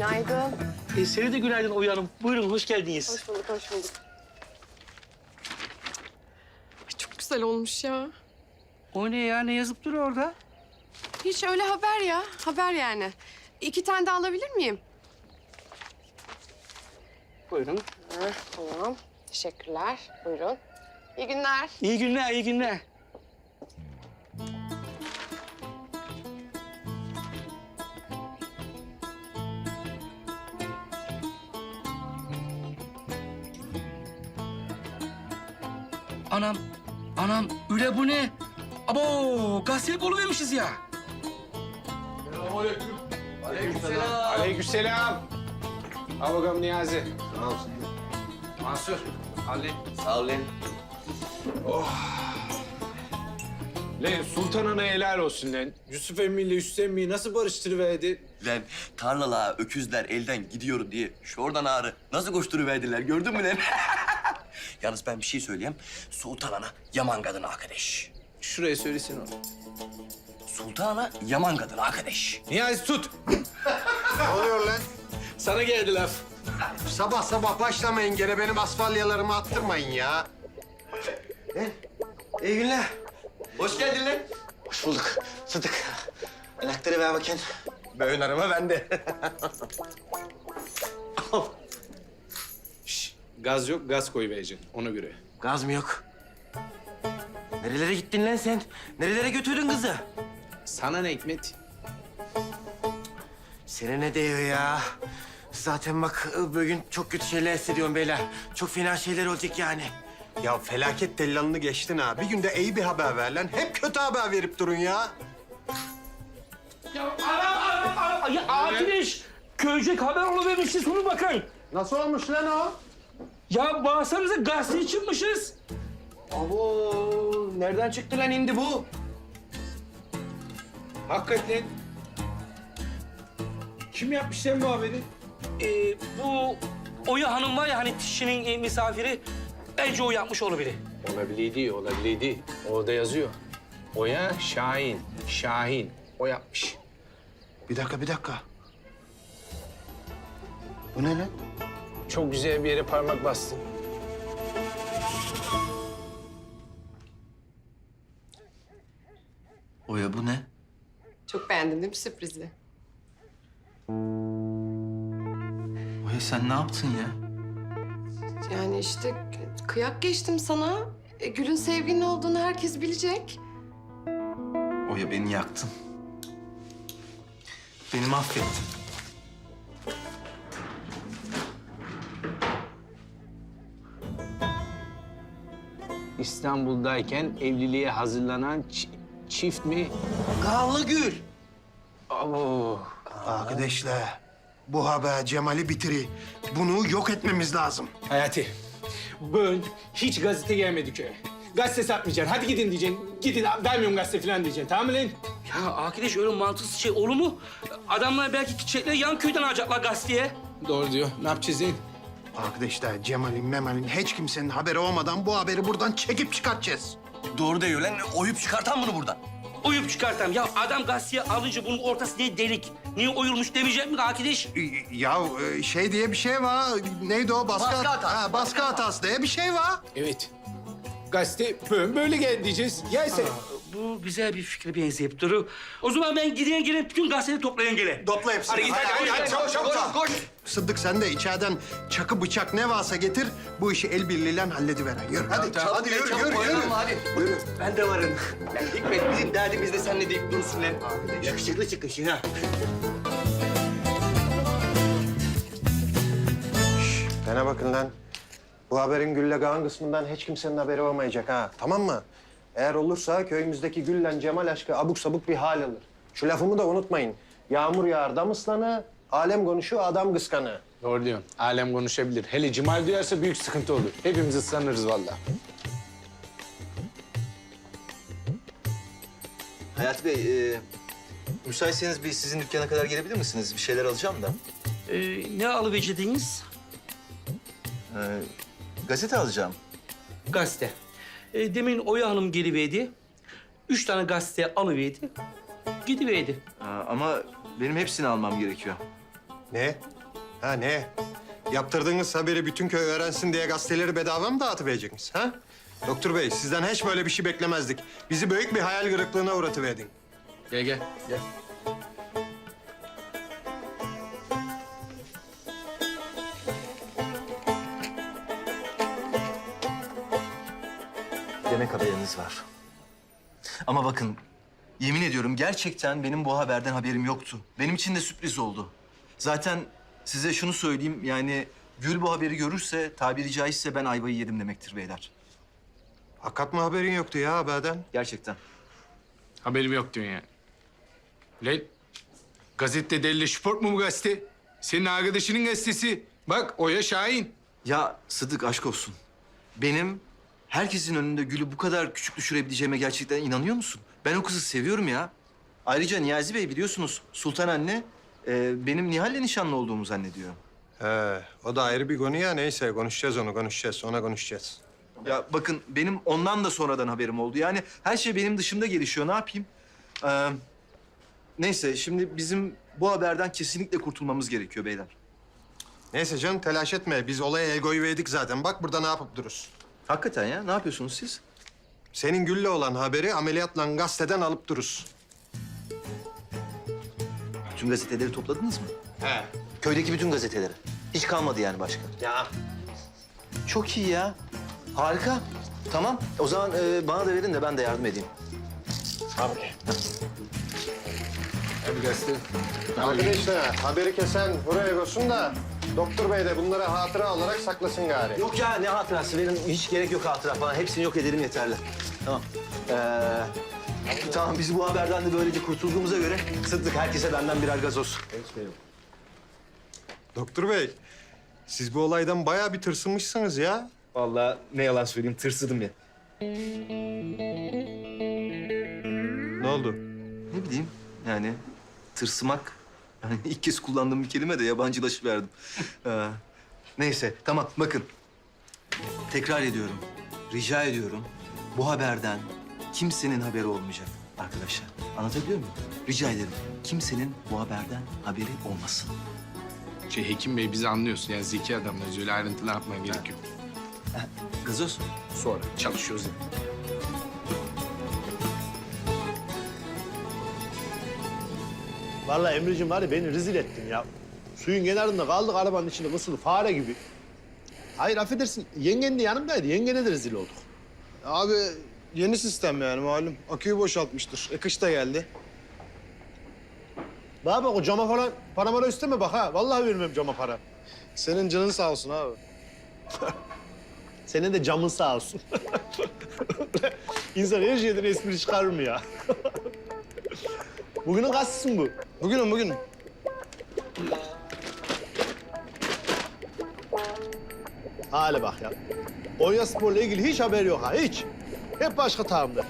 Günaydın. E, seni de günaydın Oya Hanım. Buyurun, hoş geldiniz. Hoş bulduk, hoş bulduk. Ay, Çok güzel olmuş ya. O ne ya? Ne yazıp duruyor orada? Hiç öyle haber ya. Haber yani. İki tane de alabilir miyim? Buyurun. Heh, tamam. Teşekkürler. Buyurun. İyi günler. İyi günler, iyi günler. Anam, anam üle bu ne? Abo, gazetelik oluvermişiz ya. Aleykümselam. Al bakalım Niyazi. Mansur. Ali. Sağ ol lan. Lan Sultan Ana helal olsun lan. Yusuf emmiyle Yusuf emmiyi nasıl barıştırıverdi? Lan tarlala öküzler elden gidiyor diye şuradan ağrı nasıl koşturuverdiler gördün mü lan? Yalnız ben bir şey söyleyeyim. Sultan Ana yaman kadın arkadaş. Şuraya söylesin onu. Sultan Ana yaman kadın arkadaş. Niyazi tut. Ne oluyor lan? Sana geldi laf. Sabah sabah başlamayın gene benim asfalyalarımı attırmayın ya. İyi günler. Hoş geldin lan. Hoş bulduk. Sıdık. Anahtarı ver bakayım. Böğün arama bende. Gaz yok, gaz koyuvereceksin ona göre. Gaz mı yok? Nerelere gittin lan sen? Nerelere götürdün kızı? Sana ne Hikmet? Sana ne diyor ya? Zaten bak bugün çok kötü şeyler hissediyorum beyler. Çok fena şeyler olacak yani. Ya felaket tellalını geçtin ha. Bir günde iyi bir haber ver lan. Hep kötü haber verip durun ya. Ya anam, anam, anam. Ya arkadaş, köycek haber oluvermişiz. Bunu bakın. Nasıl olmuş lan o? Ya bağırsanıza gazeteye çıkmışız. Abo nereden çıktı lan indi bu? Hakikaten. Kim yapmış lan bu haberi? Ee, bu Oya Hanım var ya hani kişinin e, misafiri. Bence o yapmış olabilir. Olabiliydi, olabiliydi. Orada yazıyor. Oya Şahin, Şahin. O yapmış. Bir dakika, bir dakika. Bu ne lan? Çok güzel bir yere parmak bastın. Oya bu ne? Çok beğendin değil mi sürprizi? Oya sen ne yaptın ya? Yani işte kıyak geçtim sana. E, Gül'ün sevgilin olduğunu herkes bilecek. Oya beni yaktın. Beni mahvettin. İstanbul'dayken evliliğe hazırlanan çi- çift mi? Kanlı gül. Abo. Arkadaşlar, bu haber Cemal'i bitiri. Bunu yok etmemiz lazım. Hayati, bugün hiç gazete gelmedi köye. Gazete satmayacaksın. Hadi gidin diyeceksin. Gidin vermiyorum gazete falan diyeceksin. Tamam mı lan? Ya arkadaş öyle mantıksız şey olur mu? Adamlar belki çiçekleri yan köyden alacaklar gazeteye. Doğru diyor. Ne yapacağız lan? Arkadaşlar, Cemal'in, Memal'in hiç kimsenin haberi olmadan bu haberi buradan çekip çıkartacağız. Doğru diyor lan. Oyup çıkartan bunu buradan. Oyup çıkartam. Ya adam gazeteye alınca bunun ortası niye delik? Niye oyulmuş demeyecek mi arkadaş? Ya e, şey diye bir şey var. Neydi o? Baskı, Baskı hatası. Ha, baskı hatası diye bir şey var. Evet. Gazete böyle, geldi diyeceğiz. Ya sen... Bu güzel bir fikre benzeyip duru. O zaman ben gideyim gelin bütün gazeteyi toplayan gele. Topla hepsini. Hadi git hadi, hadi, çabuk, koş, çabuk, koş, çabuk. koş. Sıddık sen de içeriden çakı bıçak ne varsa getir. Bu işi el birliğiyle hallediveren. Yürü hadi. hadi yürü, Çabuk yürü, yürü. Hadi. Yürü. Ben de varım. Lan Hikmet bizim derdimiz de senle deyip durursun lan. Yakışıklı çıkışın ha. Bana bakın lan. Bu haberin Gül'le Kaan kısmından hiç kimsenin haberi olmayacak ha. Tamam mı? Eğer olursa köyümüzdeki Gül'le Cemal aşkı abuk sabuk bir hal alır. Şu lafımı da unutmayın. Yağmur yağar dam ıslanı, alem konuşuyor adam kıskanı. Doğru diyorsun. Alem konuşabilir. Hele Cemal duyarsa büyük sıkıntı olur. Hepimiz ıslanırız vallahi. Hayati Bey, e, müsaitseniz bir sizin dükkana kadar gelebilir misiniz? Bir şeyler alacağım da. Ee, ne alıvereceğiniz? E, gazete alacağım. Gazete. Ee, demin Oya Hanım geliverdi. Üç tane gazete alıverdi. Gidiverdi. Aa, ama benim hepsini almam gerekiyor. Ne? Ha ne? Yaptırdığınız haberi bütün köy öğrensin diye gazeteleri bedava mı dağıtıvereceksiniz ha? Doktor bey sizden hiç böyle bir şey beklemezdik. Bizi büyük bir hayal kırıklığına uğratıverdin. Gel gel. Gel. Demek haberiniz var. Ama bakın, yemin ediyorum gerçekten benim bu haberden haberim yoktu. Benim için de sürpriz oldu. Zaten size şunu söyleyeyim, yani Gül bu haberi görürse, tabiri caizse ben ayvayı yedim demektir beyler. Hakikat mı haberin yoktu ya haberden? Gerçekten. Haberim yok diyorsun yani. Lan gazete deli sport mu bu gazete? Senin arkadaşının gazetesi. Bak Oya Şahin. Ya Sıdık aşk olsun. Benim herkesin önünde Gül'ü bu kadar küçük düşürebileceğime gerçekten inanıyor musun? Ben o kızı seviyorum ya. Ayrıca Niyazi Bey biliyorsunuz Sultan anne e, benim Nihal'le nişanlı olduğumu zannediyor. He, o da ayrı bir konu ya. Neyse konuşacağız onu, konuşacağız. Ona konuşacağız. Ya bakın benim ondan da sonradan haberim oldu. Yani her şey benim dışımda gelişiyor. Ne yapayım? Ee, neyse şimdi bizim bu haberden kesinlikle kurtulmamız gerekiyor beyler. Neyse canım telaş etme. Biz olaya el koyuverdik zaten. Bak burada ne yapıp dururuz. Hakikaten ya ne yapıyorsunuz siz? Senin Gül'le olan haberi ameliyatla gazeteden alıp dururuz. Bütün gazeteleri topladınız mı? He. Köydeki bütün gazeteleri. Hiç kalmadı yani başka. Ya Çok iyi ya. Harika. Tamam. O zaman e, bana da verin de ben de yardım edeyim. Abi. Hadi gazete. Arkadaşlar haberi kesen buraya koysun da doktor bey de bunları hatıra olarak saklasın gari. Yok ya ne hatırası verin. Hiç gerek yok hatıra falan. Hepsini yok edelim yeterli. Tamam. Ee, tamam biz bu haberden de böylece kurtulduğumuza göre Sıddık herkese benden birer gazoz. Doktor bey siz bu olaydan bayağı bir tırsınmışsınız ya. Vallahi ne yalan söyleyeyim tırsıdım ya. Ne oldu? Ne bileyim yani tırsmak. Yani ilk kez kullandığım bir kelime de yabancılaşıverdim. ee, neyse tamam bakın. Tekrar ediyorum. Rica ediyorum. Bu haberden kimsenin haberi olmayacak arkadaşlar. Anlatabiliyor muyum? Rica ederim. Kimsenin bu haberden haberi olmasın. Şey Hekim Bey bizi anlıyorsun. Yani zeki adamlarız. Öyle ayrıntılı yapmaya gerek yok. Gazoz. Sonra çalışıyoruz. yani. Vallahi Emre'cim var ya beni rezil ettin ya. Suyun kenarında kaldık arabanın içinde kısılı fare gibi. Hayır affedersin yengen de yanımdaydı. Yengene de rezil olduk. Abi yeni sistem yani malum. Aküyü boşaltmıştır. E kış da geldi. Bana bak o cama falan para mara isteme bak ha. Vallahi vermem cama para. Senin canın sağ olsun abi. Senin de camın sağ olsun. İnsan her şeyden espri çıkarır mı ya? Bugünün gazetesi mi bu? Bugünüm bugün. Hale bak ya. Konya Spor'la ilgili hiç haber yok ha hiç. Hep başka tahamda.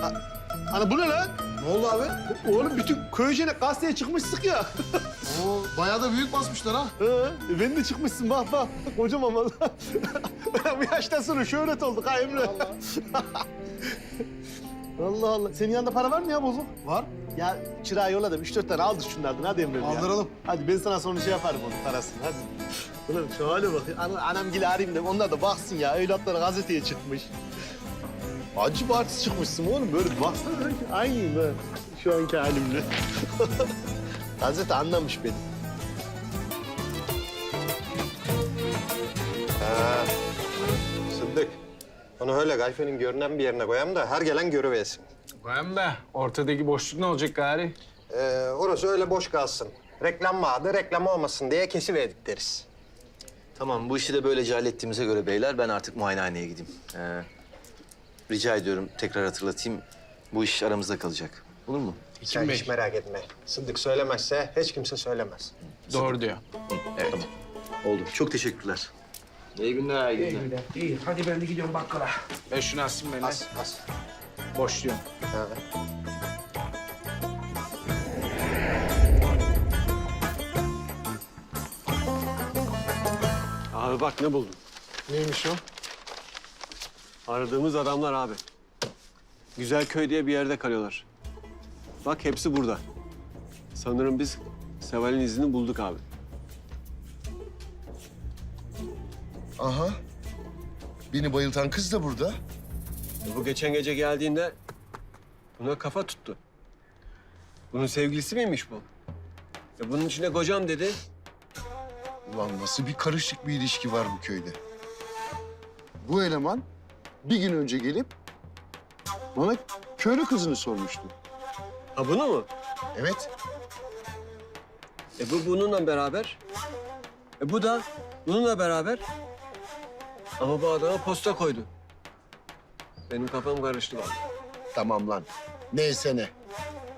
Ha- Ana bu ne lan? Ne oldu abi? Oğlum bütün köyceğine gazeteye çıkmıştık ya. Bayağı da büyük basmışlar ha. He, e ben de çıkmışsın bak bak. Kocaman valla. bu yaştan sonra şöhret olduk ha Emre. Allah Allah. Senin yanında para var mı ya bozuk? Var. Ya çırağı yolla da üç dört tane aldır şunlardan hadi Emre'm ya. Aldıralım. Hadi ben sana sonra şey yaparım onun parasını hadi. Ulan şu hale bak. Ana, anam gibi arayayım da onlar da baksın ya. Evlatları gazeteye çıkmış. Acı artist çıkmışsın oğlum. Böyle baksana. Aynıyım ha. Şu anki halimle. Gazete anlamış beni. Ha. Sıddık. Onu öyle gayfenin görünen bir yerine koyayım da her gelen görüversin. Koyayım da ortadaki boşluk ne olacak gari? Ee, orası öyle boş kalsın. Reklam vardı, reklam olmasın diye kesiverdik deriz. Tamam bu işi de böylece hallettiğimize göre beyler ben artık muayenehaneye gideyim. Ee, rica ediyorum tekrar hatırlatayım. Bu iş aramızda kalacak. Olur mu? Sen Hekim Bey. hiç merak etme. Sıddık söylemezse hiç kimse söylemez. Doğru diyor. Evet. Oldu. Çok teşekkürler. İyi günler. İyi günler. İyi hadi ben de gidiyorum bakkala. Ben şunu asayım ben. As, as. Boşluyorum. Ha. Abi bak ne buldum. Neymiş o? Aradığımız adamlar abi. Güzelköy diye bir yerde kalıyorlar. Bak hepsi burada. Sanırım biz Seval'in izini bulduk abi. Aha. Beni bayıltan kız da burada. Bu geçen gece geldiğinde buna kafa tuttu. Bunun sevgilisi miymiş bu? Ya bunun içine kocam dedi. Ulan nasıl bir karışık bir ilişki var bu köyde. Bu eleman bir gün önce gelip bana köylü kızını sormuştu. Ha bunu mu? Evet. E bu bununla beraber. E bu da bununla beraber. Ama bu adama posta koydu. Benim kafam karıştı vallahi. Tamam lan. Neyse ne.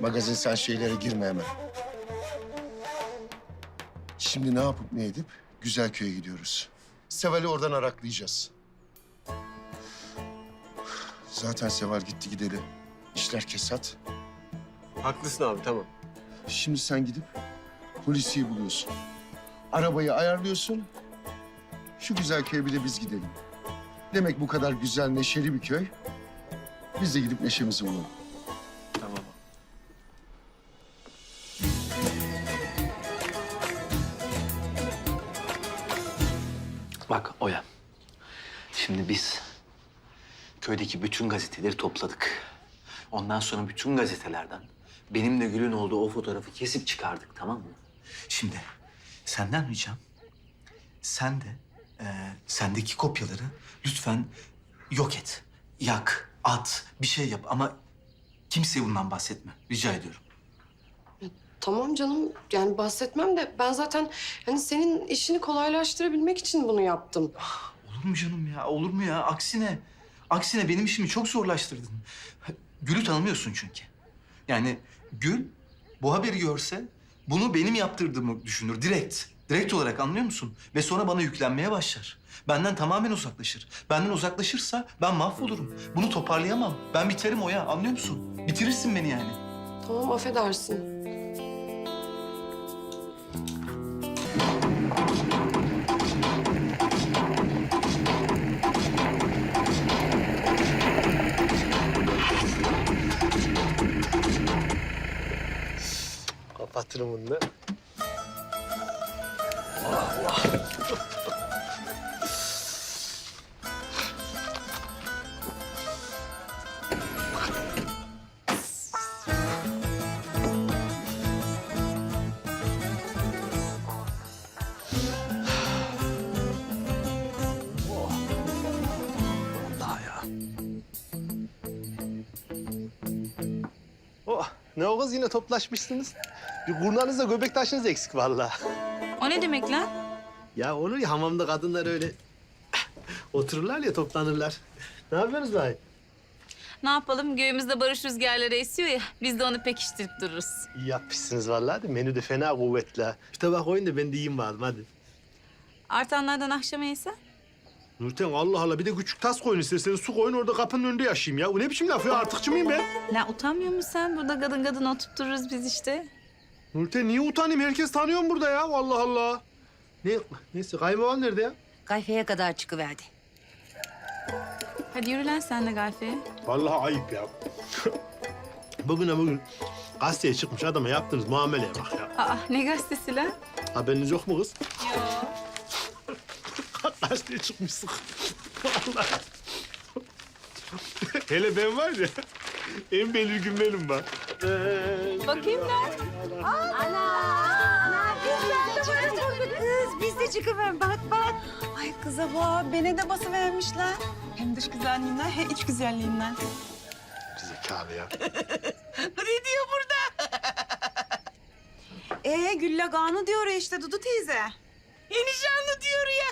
Magazin sen şeylere girme hemen. Şimdi ne yapıp ne edip Güzelköy'e gidiyoruz. Seval'i oradan araklayacağız. Zaten Seval gitti gideli. İşler kesat. Haklısın abi tamam. Şimdi sen gidip polisiyi buluyorsun. Arabayı ayarlıyorsun. Şu güzel köye bir de biz gidelim. Demek bu kadar güzel, neşeli bir köy. Biz de gidip neşemizi bulalım. Tamam. Bak Oya. Şimdi biz köydeki bütün gazeteleri topladık. Ondan sonra bütün gazetelerden benimle Gül'ün olduğu o fotoğrafı kesip çıkardık tamam mı? Şimdi senden ricam sen de e, sendeki kopyaları lütfen yok et. Yak, at, bir şey yap ama kimseye bundan bahsetme. Rica ediyorum. Tamam canım yani bahsetmem de ben zaten hani senin işini kolaylaştırabilmek için bunu yaptım. Olur mu canım ya? Olur mu ya? Aksine. Aksine benim işimi çok zorlaştırdın. Gül'ü tanımıyorsun çünkü. Yani Gül bu haberi görse bunu benim yaptırdığımı düşünür direkt. Direkt olarak anlıyor musun? Ve sonra bana yüklenmeye başlar. Benden tamamen uzaklaşır. Benden uzaklaşırsa ben mahvolurum. Bunu toparlayamam. Ben biterim o ya anlıyor musun? Bitirirsin beni yani. Tamam affedersin. Kapatırım bunu da. Oh, ne o kız yine toplaşmışsınız. Bir kurnanızda göbek taşınız eksik vallahi. O ne demek lan? Ya olur ya hamamda kadınlar öyle otururlar ya toplanırlar. Ne yapıyorsunuz lan? Ne yapalım? Göğümüzde barış rüzgarları esiyor ya. Biz de onu pekiştirip dururuz. İyi yapmışsınız vallahi de menü de fena kuvvetli ha. Bir tabak koyun da ben de yiyeyim bakalım hadi. Artanlardan akşama yese. Nurten Allah Allah bir de küçük tas koyun isterseniz su koyun orada kapının önünde yaşayayım ya. Bu ne biçim laf ya artıkçı mıyım ben? Lan utanmıyor musun sen? Burada kadın kadın oturup dururuz biz işte. Nurten niye utanayım? Herkes tanıyor burada ya Allah Allah. Ne, neyse kayınbabam nerede ya? Kayfaya kadar çıkıverdi. Hadi yürü lan sen de Galfe'ye. Vallahi ayıp ya. Bugüne bugün gazeteye çıkmış adama yaptığınız muameleye bak ya. Aa ne gazetesi lan? Haberiniz yok mu kız? Yok. gazeteye çıkmışsın. Vallahi. Hele ben var ya, en belirgin benim bak. Bakayım lan. Kız biz de çıkıver bak bak. Ay kıza bak beni de basıvermişler. Hem dış güzelliğinden hem iç güzelliğinden. Zekalı ya. ne diyor burada? ee Gülle Ganu diyor işte Dudu teyze. Enişanlı diyor ya.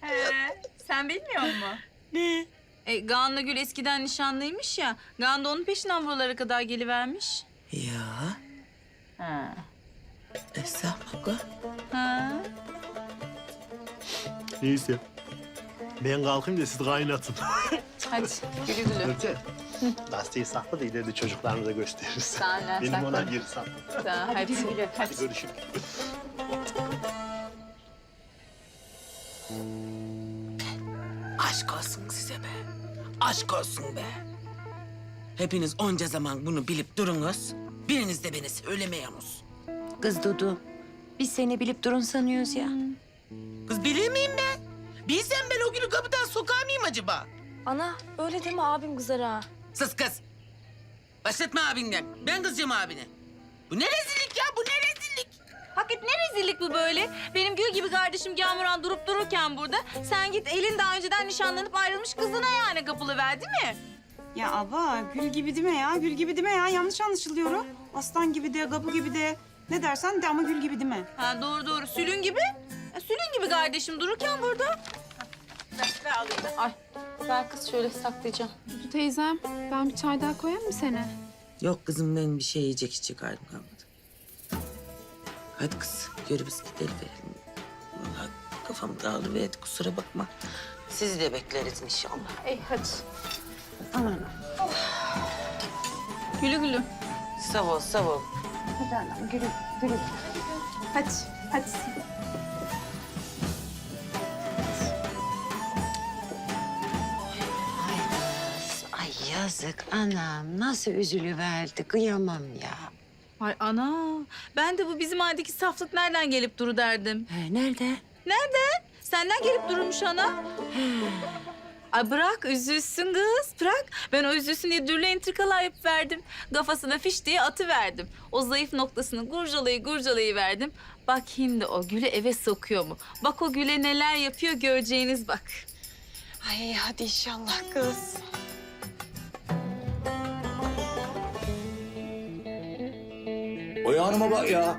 He, sen bilmiyor musun? Ne? E, Gaan'la Gül eskiden nişanlıymış ya. Gaan da onun peşinden buralara kadar gelivermiş. Ya Ha. estağfurullah. Ha. Neyse. Ben kalkayım da siz kaynatın. Hadi güle güle. Nurten, gazeteyi sakla da ileride çocuklarımıza gösteririz. Tamam lan, Benim sakla. ona geri sakla. Tamam, hadi. Hadi görüşürüz. Aşk olsun be. Hepiniz onca zaman bunu bilip durunuz. Biriniz de beni söylemeyorsunuz. Kız Dudu, biz seni bilip durun sanıyoruz ya. Kız bilir miyim ben? Bilsem ben o günü kapıdan sokar mıyım acaba? Ana, öyle deme abim kızar ha. Sus kız. Başlatma abinden. Ben kızacağım abine. Bu ne rezillik ya? Bu ne rezillik? Hakikat ne rezillik bu böyle? Benim gül gibi kardeşim Gamuran durup dururken burada... ...sen git elin daha önceden nişanlanıp ayrılmış kızına yani kapılı ver değil mi? Ya abla, gül gibi deme ya, gül gibi deme ya. Yanlış anlaşılıyor. Aslan gibi de, kapı gibi de. Ne dersen de ama gül gibi deme. Ha doğru doğru. Sülün gibi. Ya, sülün gibi kardeşim dururken burada. Ver, ver alayım ben. Ay. Ver kız şöyle saklayacağım. Dudu teyzem, ben bir çay daha koyayım mı sana? Yok kızım ben bir şey yiyecek içecek halim kalmadı. Hadi kız yürü biz gidelim verelim. Vallahi kafam dağılıverdi kusura bakma. Sizi de bekleriz inşallah. Ey hadi. Aman Gülü gülü. sağ ol sağ ol. Hadi anam, gülü, gülü. Hadi, hadi. Ay yazık anam nasıl üzülüverdi kıyamam ya. Ay ana. Ben de bu bizim aydaki saflık nereden gelip duru derdim. He, nerede? Nereden? Senden gelip durmuş ana. Ay bırak üzülsün kız bırak. Ben o üzülsün diye dürle entrikalar yapıp verdim. Kafasına fiş diye atı verdim. O zayıf noktasını gurcalayı gurcalayı verdim. Bak şimdi o gülü eve sokuyor mu? Bak o güle neler yapıyor göreceğiniz bak. Ay hadi inşallah kız. Oya Hanım'a bak ya.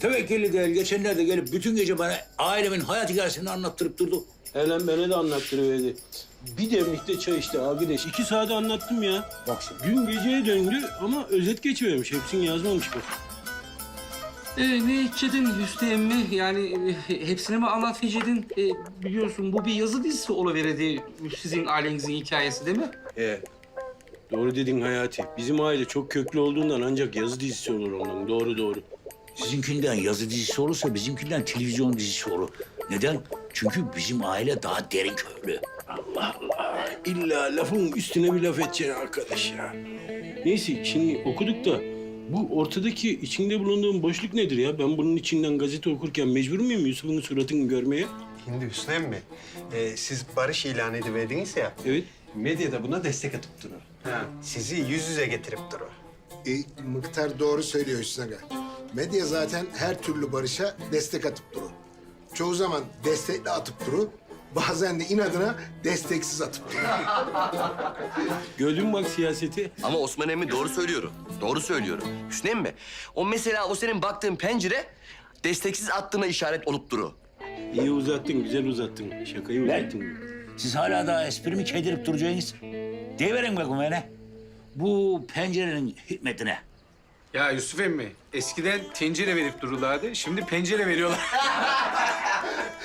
Tevekkülli değil. Geçenlerde gelip bütün gece bana ailemin hayat hikayesini anlattırıp durdu. Helen bana de anlattırıverdi. Bir demlikte çay işte arkadaş. İki saate anlattım ya. Bak şimdi. Gün geceye döndü ama özet geçivermiş. Hepsini yazmamış bu. Ee, ne içedin Hüsnü emmi? Yani e, hepsini mi anlatacaktın? E, biliyorsun bu bir yazı dizisi oluverdi. Sizin ailenizin hikayesi değil mi? He. Doğru dedin Hayati. Bizim aile çok köklü olduğundan ancak yazı dizisi olur ondan. Doğru doğru. Sizinkinden yazı dizisi olursa bizimkinden televizyon dizisi olur. Neden? Çünkü bizim aile daha derin köklü. Allah Allah. İlla lafın üstüne bir laf edeceksin arkadaş ya. Neyse şimdi okuduk da bu ortadaki içinde bulunduğum boşluk nedir ya? Ben bunun içinden gazete okurken mecbur muyum Yusuf'un suratını görmeye? Şimdi Hüsnü emmi, e, siz barış ilan ediverdiniz ya. Evet. Medya da buna destek atıp durur. Ha. Sizi yüz yüze getirip durur. E, Mıktar doğru söylüyor Hüsnü Aga. Medya zaten her türlü barışa destek atıp durur. Çoğu zaman destekli atıp durur. Bazen de inadına desteksiz atıp durur. Gördün mü bak siyaseti? Ama Osman emmi doğru söylüyorum. Doğru söylüyorum. Hüsnü emmi, o mesela o senin baktığın pencere desteksiz attığına işaret olup duru. İyi uzattın, güzel uzattın. Şakayı uzattın. Siz hala daha esprimi çevirip duracaksınız. Deyiverin bakın bana. Bu pencerenin hikmetine. Ya Yusuf emmi, eskiden tencere verip dururlardı. Şimdi pencere veriyorlar.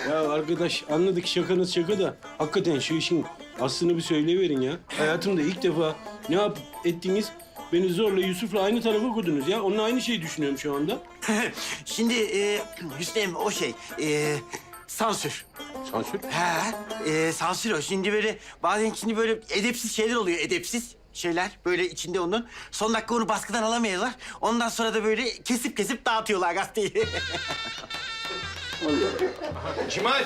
Ya arkadaş anladık şakanız şaka da hakikaten şu işin aslını bir söyleyiverin ya. Hayatımda ilk defa ne yapıp ettiniz? Beni zorla Yusuf'la aynı tarafa koydunuz ya. Onunla aynı şeyi düşünüyorum şu anda. Şimdi e, Hüsnü emmi, o şey e, sansür. Sansür. He, e, sansür o. Şimdi böyle bazen şimdi böyle edepsiz şeyler oluyor, edepsiz şeyler. Böyle içinde onun. Son dakika onu baskıdan alamıyorlar. Ondan sonra da böyle kesip kesip dağıtıyorlar gazeteyi. Cimal!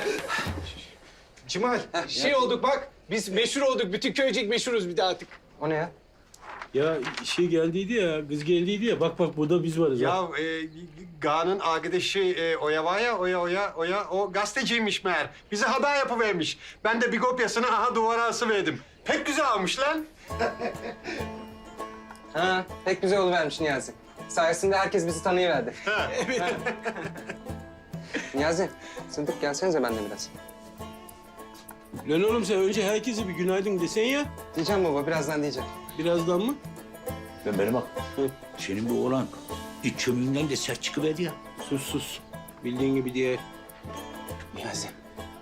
Cimal, şey olduk bak. Biz meşhur olduk. Bütün köycek meşhuruz bir de artık. O ne ya? Ya şey geldiydi ya, kız geldiydi ya. Bak bak burada biz varız. Ya e, Ga'nın arkadaşı e, Oya var ya, Oya, Oya, Oya, o gazeteciymiş meğer. Bize haber yapıvermiş. Ben de bir kopyasını aha duvara asıverdim. Pek güzel almış lan. Ha, pek güzel oluvermiş Niyazi. Sayesinde herkes bizi tanıyıverdi. evet. Niyazi, Sıddık gelsenize benimle biraz. Lan oğlum sen önce herkese bir günaydın desen ya. Diyeceğim baba, birazdan diyeceğim. Birazdan mı? Ben bana bak. Hı. Senin bu oğlan iç çömüğünden de sert çıkıverdi ya. Sus sus. Bildiğin gibi diye. Niyazi,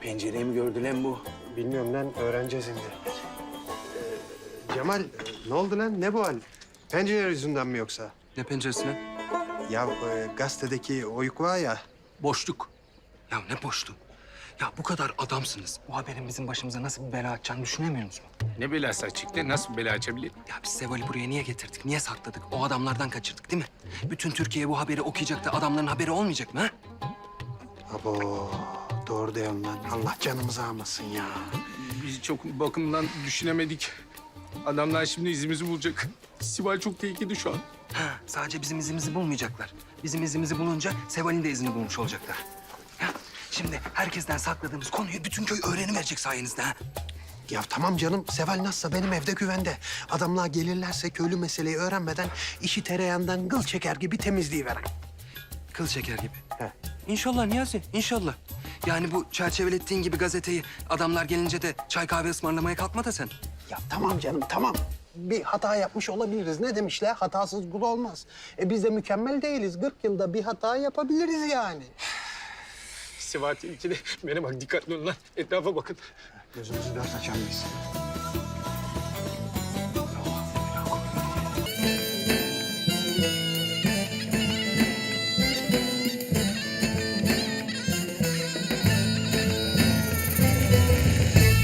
pencereyi mi gördü lan bu? Bilmiyorum lan, öğreneceğiz şimdi. Ee, Cemal, ne oldu lan? Ne bu hal? Pencere yüzünden mi yoksa? Ne penceresi lan? Ya e, gazetedeki oyuk var ya. Boşluk. Ya ne boşluğu? Ya bu kadar adamsınız. Bu haberin bizim başımıza nasıl bir bela açacağını düşünemiyor musun? Ne belası çıktı? Nasıl bela açabilir? Ya biz Seval'i buraya niye getirdik? Niye sakladık? O adamlardan kaçırdık değil mi? Bütün Türkiye bu haberi okuyacak da adamların haberi olmayacak mı ha? Abo doğru diyorsun lan. Allah canımızı almasın ya. Biz çok bakımdan düşünemedik. Adamlar şimdi izimizi bulacak. Sibel çok tehlikede şu an. Ha, sadece bizim izimizi bulmayacaklar. Bizim izimizi bulunca Seval'in de izini bulmuş olacaklar. Şimdi herkesten sakladığımız konuyu bütün köy öğreniverecek sayenizde ha. Ya tamam canım. Seval nasılsa benim evde güvende. Adamlar gelirlerse köylü meseleyi öğrenmeden işi tereyağından gıl çeker gibi temizleyiverem. Kıl çeker gibi. İnşallah Niyazi, inşallah. Yani bu çerçevelettiğin gibi gazeteyi adamlar gelince de çay kahve ısmarlamaya kalkma da sen. Ya tamam canım tamam. Bir hata yapmış olabiliriz. Ne demişler? Hatasız kul olmaz. E biz de mükemmel değiliz. 40 yılda bir hata yapabiliriz yani. Sibel tehlikede. Bana bak dikkatli olun lan. Etrafa bakın. Gözümüzü dört açamayız.